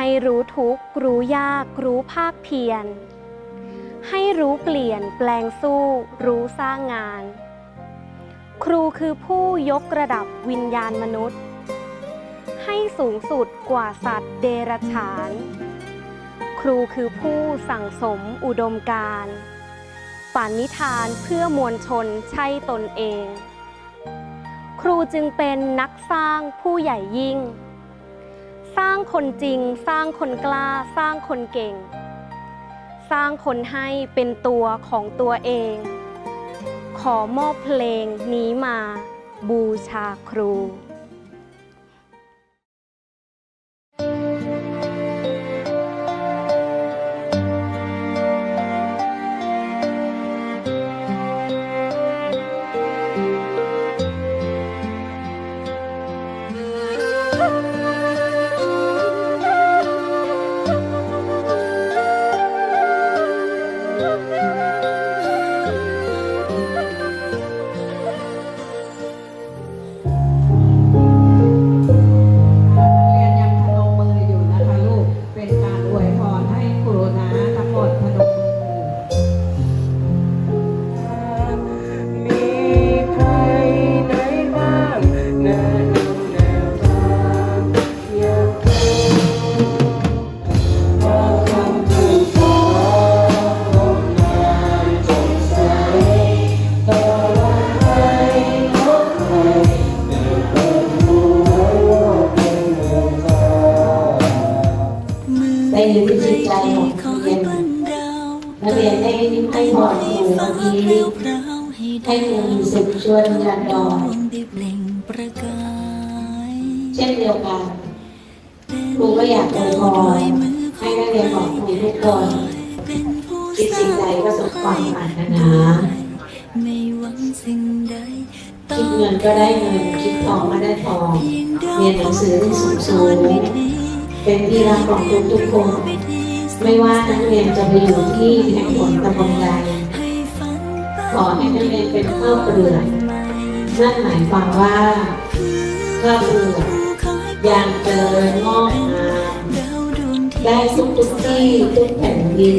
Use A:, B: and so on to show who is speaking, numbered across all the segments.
A: ให้รู้ทุกข์รู้ยาก รู้ภาคเพียร ให้รู้เปลี่ยนแปลงสู้ รู้สร้างงาน ครูคือผู้ยกระดับวิญญาณมนุษย์ ให้สูงสุดกว่าสัตว์เดรัจฉาน ครูคือผู้สั่งสมอุดมการณ์ฝันนิทานเพื่อมวลชนใช่ตนเอง ครูจึงเป็นนักสร้างผู้ใหญ่ยิ่ง สร้างคนจริง สร้างคนกล้า สร้างคนเก่ง สร้างคนให้เป็นตัวของตัวเอง ขอมอบเพลงนี้มาบูชาครู
B: ได้
C: ยินที่จิตใจของนักเรียนนักเรียนได้ให้พรครูเมื่อกี้ให้ครูมีสิทธิ์ชวนยันดอนเช่นเดียวกันครูก็อยากอวยพรให้นักเรียนของครูทุกคนคิดสิ่งใดก็สมความปรารถนา
D: ไม่หวังสิ่งใด
C: คิดเงินก็ได้เงินคิดทองก็ได้ทองเรียนหนังสือที่สูงสูง เป็นที่รักของทุกทุกๆคน ไม่ว่านักเรียนจะไปอยู่ที่แห่งหนตำบลใดขอให้นักเรียนเป็นข้าวเปลือกนั่นหมายความว่าข้าวเปลือกยังเจริญงอกงามได้ทุกทุกที่ทุกแผ่นดิน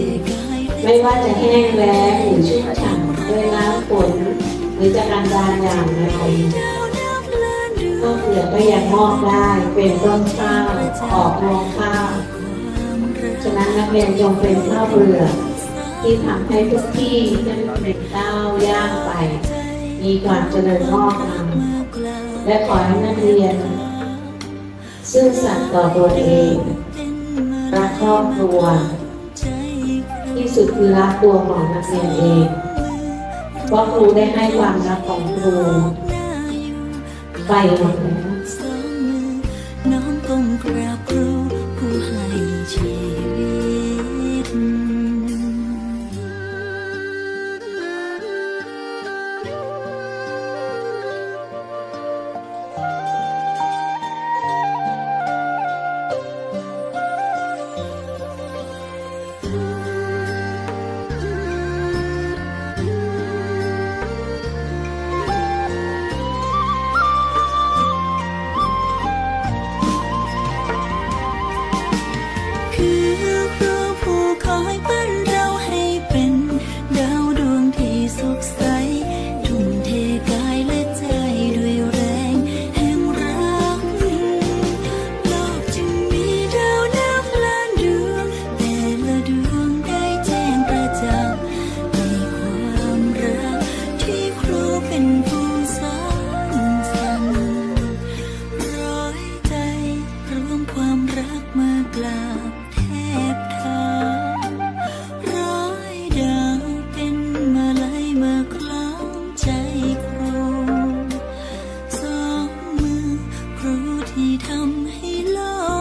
C: ไม่ว่าจะแห้งแล้งหรือชุ่มฉ่ำด้วยน้ำฝนหรือจะกันดารอย่างไร
D: ดาวนับ ล้านดว
C: ข้าวเปลือกก็ยังงอกได้เป็นต้นข้าวออกรวงข้าวฉะนั้นนักเรียนจงเป็นข้าวเปลือกที่ทำให้ทุกที่เป็นเป็นก้าวย่างไป มีความเจริญงอกงาม
D: อกล่าว
C: และขอให้นักเรียน ซื่อสัตย์ต่อตัวเองรักครอบครัว ที่สุดคือรักตัวของนักเรียนเองเพราะครูได้ให้ความรักของครู ไปหมดแล้ว
D: come a long